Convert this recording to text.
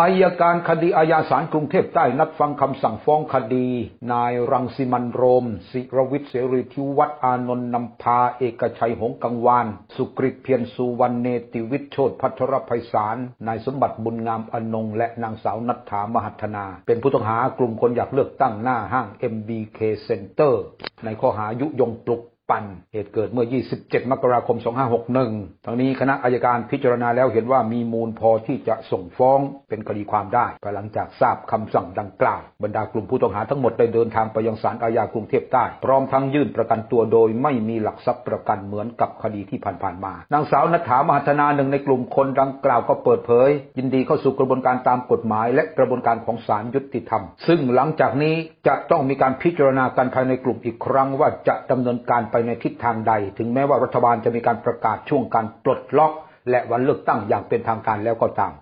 อายการคดีอาญาศาลกรุงเทพใต้นัดฟังคำสั่งฟ้องคดี นายรังสิมันโรม ศิรวิทย์เสรีทิวัฒน์อานนท์นำพา เอกชัยหงกังวาน สุกฤตเพียรสุวรรณเนติวิทย์โชตพัทรภัยสาร นายสมบัติบุญงามอนง และนางสาวนัทธามหัฒนา เป็นผู้ต้องหากลุ่มคนอยากเลือกตั้งหน้าห้าง MBK Center ในข้อหายุยงปลุก ปั่น เหตุเกิดเมื่อ 27 มกราคม 2561 ทั้งนี้คณะอายการพิจารณาแล้วเห็นว่ามีมูลพอที่จะส่งฟ้องเป็นคดีความได้ภายหลังจากทราบคำสั่งดังกล่าว บรรดากลุ่มผู้ต้องหาทั้งหมดได้เดินทางไปยังศาลอาญากรุงเทพใต้ พร้อมทั้งยื่นประกันตัวโดยไม่มีหลักทรัพย์ประกันเหมือนกับคดีที่ผ่านๆมา นางสาวนัฐามหัฒนาหนึ่งในกลุ่มคนดังกล่าวก็เปิดเผย ยินดีเข้าสู่กระบวนการตามกฎหมาย และกระบวนการของศาลยุติธรรม ซึ่งหลังจากนี้จะต้องมีการพิจารณากันภายในกลุ่มอีกครั้งว่าจะดำเนินการไปในทิศทางใด ถึงแม้ว่ารัฐบาลจะมีการประกาศช่วงการปลดล็อก และวันเลือกตั้งอย่างเป็นทางการแล้วก็ตาม